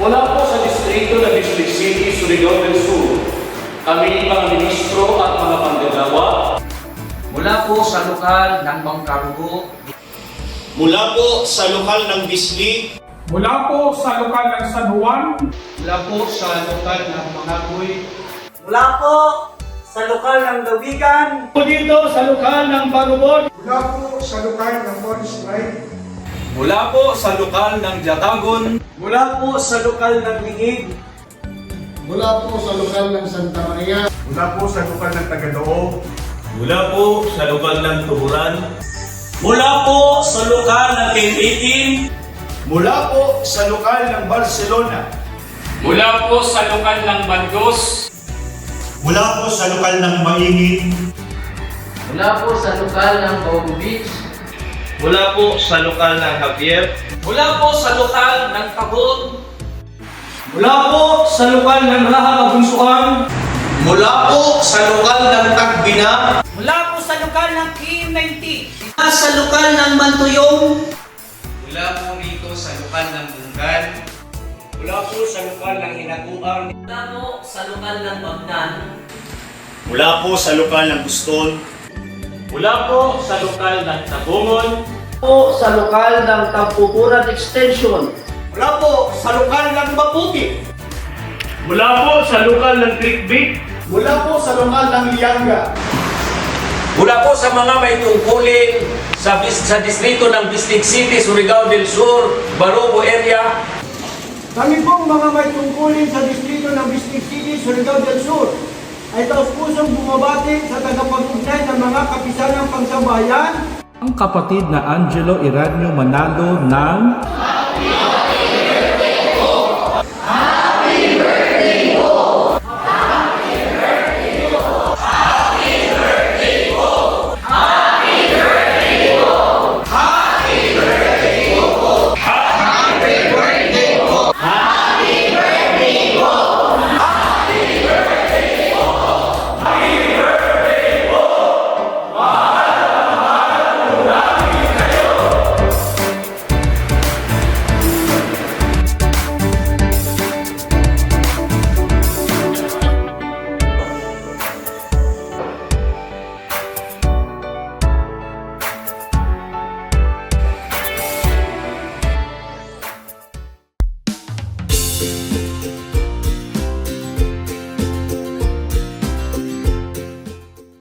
Mula po sa distrito ng District City, Surigao del Sur, kami mga ministro at mga panggagawa, Mula po sa lokal ng Bangkarugo, Mula po sa lokal ng Bisli, Mula po sa lokal ng San Juan, mula po sa lokal ng Mangagoy, Mula po sa lokal ng Dawigan, dito sa lokal ng Barubon, mula po sa lokal ng Morris Drive, mula po sa lokal ng Jatagon, mula po sa lokal ng Lingig, Mula po sa lokal ng Santa Maria, mula po sa lokal ng Tagadoo, mula po sa lokal ng Tuburan, mula po sa lokal ng Quintitin, mula po sa lokal ng Barcelona, mula po sa lokal ng Bandos, mula po sa lokal ng Maingit, mula po sa lokal ng Bago Beach, mula po sa lokal ng Javier, mula po sa lokal ng Tabon, mula po sa lokal ng Raha Kabunsuan, mula po sa lokal ng Tagbina, mula po sa lokal ng K90, sa lokal ng Mantuyong, Mula po rito sa lokal ng Bungan, mula po sa lokal ng Hinaguan, mula po sa lokal ng Bagnan, mula po sa lokal ng Buston, mula po sa lokal ng Tabungon, po sa lokal ng Tampukuran Extension. mula po sa lokal ng Maputi, mula po sa lokal ng Creekbait, mula po sa lokal ng Lianga, Mula po sa mga may tungkulin sa, sa distrito ng Bislig City, Surigao del Sur, Barobo area, Kami pong mga may tungkulin sa distrito ng Bislig City, Surigao del Sur ay taos pusong bumabati sa tagapag-ugnay ng mga kapisanang pangsabayan. Ang kapatid na Angelo Iranio Manalo ng you